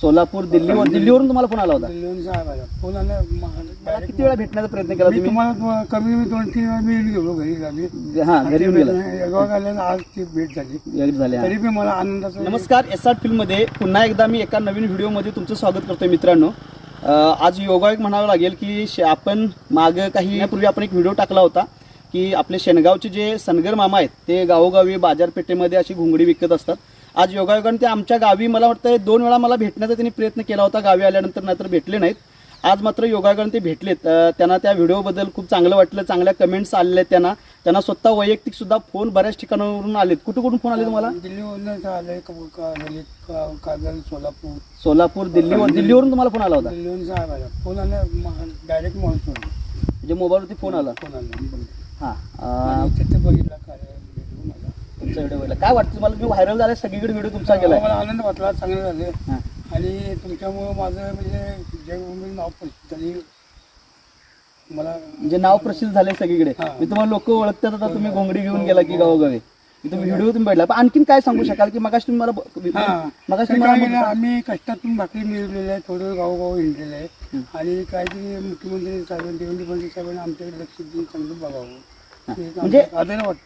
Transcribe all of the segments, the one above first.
सोलापूर दिल्लीवर दिल्लीवरून तुम्हाला फोन आला होता? दिल्लीहून साहेब आला. फोन आला मला किती वेळा भेटण्याचा प्रयत्न केला मी तुम्ही? तुम्हाला दो- कमी कमी दोन तीन वेळा मी येऊन गेलो घरी आम्ही हा घरी येऊन गेला. आज ती भेट झाली. झाले हा. तरी बी मला आनंदाचं नमस्कार एस आर फिल्ममध्ये पुन्हा एकदा मी एका नवीन व्हिडिओमध्ये तुमचं स्वागत करतोय मित्रांनो. अं, आज योगायोग म्हणावं लागेल की शे- आपण मागं काही यापूर्वी आपण एक व्हिडिओ टाकला होता की आपले शेणगावचे जे सनगर मामा आहेत ते गावोगावी बाजारपेठेमध्ये अशी घुंगडी विकत असतात. आज योगायोगाने ते आमच्या गावी मला वाटतं दोन वेळा मला भेटण्याचा त्यांनी प्रयत्न केला होता गावी आल्यानंतर नाहीतर भेटले नाहीत. आज मात्र योगायोगाने ते भेटलेत. त्यांना त्या व्हिडिओबद्दल खूप चांगलं वाटलं चांगल्या कमेंट्स आलेल्या त्यांना. त्यांना स्वतः वैयक्तिक सुद्धा फोन बऱ्याच ठिकाणावरून आलेत. कुठं कुठून फोन आले तुम्हाला? दिल्लीवरून कागल सोलापूर. सोलापूर दिल्लीवर दिल्लीवरून तुम्हाला फोन आला होता? आला. फोन आला डायरेक्ट म्हणजे मोबाईलवरती फोन आला. फोन आला. हा तिथे बघितला काय वाटतं तुम्हाला? मी व्हायरल झालाय सगळीकडे व्हिडिओ तुमचा गेलाय मला आनंद वाटला चांगले झाले. हा. आणि तुमच्यामुळं माझं म्हणजे जगभूमी नाव प्रसिद्ध झाली मला म्हणजे नाव प्रसिद्ध झालंय सगळीकडे. हा. मी तुम्हाला लोक ओळखतात आता तुम्ही घोंगडी घेऊन गेला की गावोगावी. मी तुम्ही व्हिडिओ तुम्ही भेटला पण आणखीन काय सांगू शकाल की मगाशी तुम्ही मला हा. मगाशी काय केलं, आम्ही कष्टातून भाकरी मिळवलेलं आहे थोडं गावोगाव हिंडलेलं आहे. आणि काहीतरी मुख्यमंत्री साहेबांनी देवेंद्र फडणवीस साहेबांनी आमच्याकडे लक्ष देऊन चांगलं बघावं. हे म्हणजे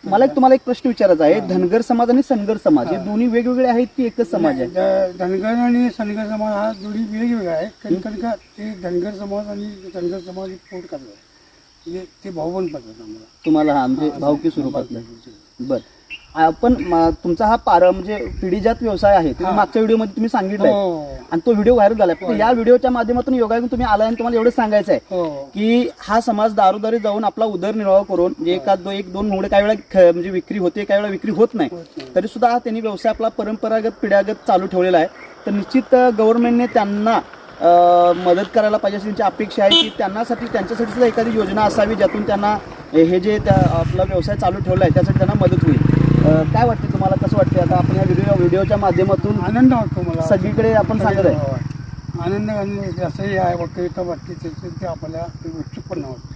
मला एक तुम्हाला एक प्रश्न विचारायचा आहे. धनगर समाज आणि सनगर समाज हे दोन्ही वेगवेगळे आहेत की एकच समाज आहे? धनगर आणि सनगर समाज हा दोन्ही वेगवेगळा आहे. कारण का ते धनगर समाज आणि धनगर समाज पोट करतात म्हणजे ते भाऊ पण पडतात आम्हाला. तुम्हाला हा म्हणजे भावकी स्वरूपातलं. बर. आपण म- तुमचा हा पार म्हणजे पिढीजात व्यवसाय आहे तुम्ही मागच्या व्हिडिओमध्ये तुम्ही सांगितलंय. हो. आणि तो व्हिडिओ व्हायरल झालाय. फक्त या व्हिडिओच्या माध्यमातून योगायोगाने तुम्ही आलाय आणि तुम्हाला एवढं सांगायचं आहे हो. की हा समाज दारोदारी जाऊन आपला उदरनिर्वाह करून म्हणजे एखाद दो एक दोन मुंगडे काही वेळा ख- म्हणजे विक्री होते काही वेळा विक्री होत नाही होत नाही. तरी सुद्धा हा त्यांनी व्यवसाय आपला परंपरागत पिढ्यागत चालू ठेवलेला आहे. तर निश्चित गव्हर्नमेंटने त्यांना अं, मदत करायला पाहिजे अशी त्यांची अपेक्षा आहे की त्यांनासाठी त्यांच्यासाठी सुद्धा एखादी योजना असावी ज्यातून त्यांना हे जे त्या आपला व्यवसाय चालू ठेवला आहे त्यासाठी त्यांना मदत होईल. काय वाटते तुम्हाला? कसं वाटते आता आपण या व्हिडिओ व्हिडिओच्या माध्यमातून आनंद वाटतो मला. सगळीकडे आपण सांगत आहे. हो. आनंद आनंद असंही आहे वाटते त्याचे ते आपल्याला उत्सुकपणा वाटते.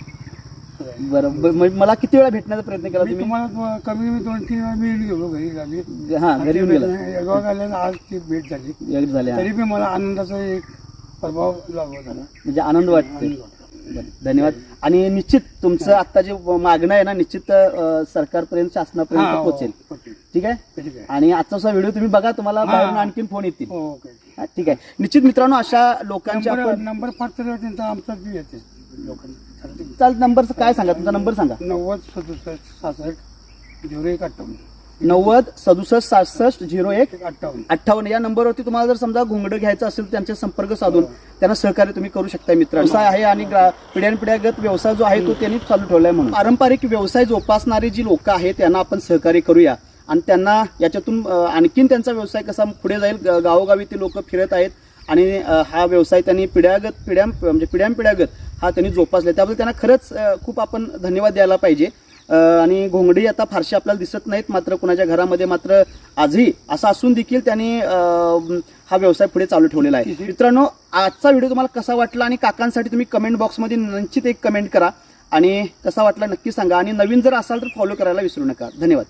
बरं मला किती वेळा भेटण्याचा प्रयत्न केला तुम्ही? तुम्हाला कमी कमी दोन तीन वेळा मी गेलो घरी आम्ही हा घरी येऊन गेला. आज ती भेट झाली. झाले हा. तरी बी मला आनंदाचा एक प्रभाव लागला झाला म्हणजे आनंद वाटते वाटतो. धन्यवाद. आणि निश्चित तुमचं आता जे मागणं आहे ना निश्चित अं, सरकारपर्यंत शासनापर्यंत हो, पोहोचेल पोहोचेल. ठीक आहे? ठीक आहे. आणि आजचा व्हिडिओ तुम्ही बघा तुम्हाला हा. बाहेरून आणखीन फोन येतील. हो ओके. हा, ठीक आहे. निश्चित मित्रांनो अशा लोकांच्या नंबर आपण नंबर पाच तर त्यांचा आमचा बी येते लोकांना. चाल नंबर काय सांगा? तुमचा नंबर सांगा. नव्वद सदुसष्ट सहासष्ट झिरो एक अठ्ठावन्न. नव्वद सदुसष्ट सहासष्ट झिरो एक अठ्ठावन्न. अठ्ठावन्न. या नंबरवरती तुम्हाला जर समजा घोंगडं घ्यायचं असेल तर त्यांचे संपर्क साधून त्यांना सहकार्य तुम्ही करू शकता मित्र व्यवसाय आहे आणि पिढ्यानपिढ्यागत व्यवसाय जो आहे तो त्यांनी चालू ठेवलाय म्हणून. पारंपरिक व्यवसाय जोपासणारी जी लोक आहेत त्यांना आपण सहकार्य करूया. आणि त्यांना याच्यातून आणखीन त्यांचा व्यवसाय कसा पुढे जाईल गावोगावी ते लोक फिरत आहेत आणि हा व्यवसाय त्यांनी पिढ्यागत पिढ्या म्हणजे पिढ्यानपिढ्यागत हा त्यांनी जोपासला त्याबद्दल त्यांना खरंच खूप आपण धन्यवाद द्यायला पाहिजे. आणि घोंगडी आता फारशी आपल्याला दिसत नाहीत मात्र कुणाच्या घरामध्ये मात्र आजही असं असून देखील त्यांनी हा व्यवसाय पुढे चालू ठेवलेला आहे. मित्रांनो आजचा व्हिडिओ तुम्हाला कसा वाटला आणि काकांसाठी तुम्ही कमेंट बॉक्समध्ये निश्चित एक कमेंट करा आणि कसा वाटला नक्की सांगा. आणि नवीन जर असाल तर फॉलो करायला विसरू नका. धन्यवाद.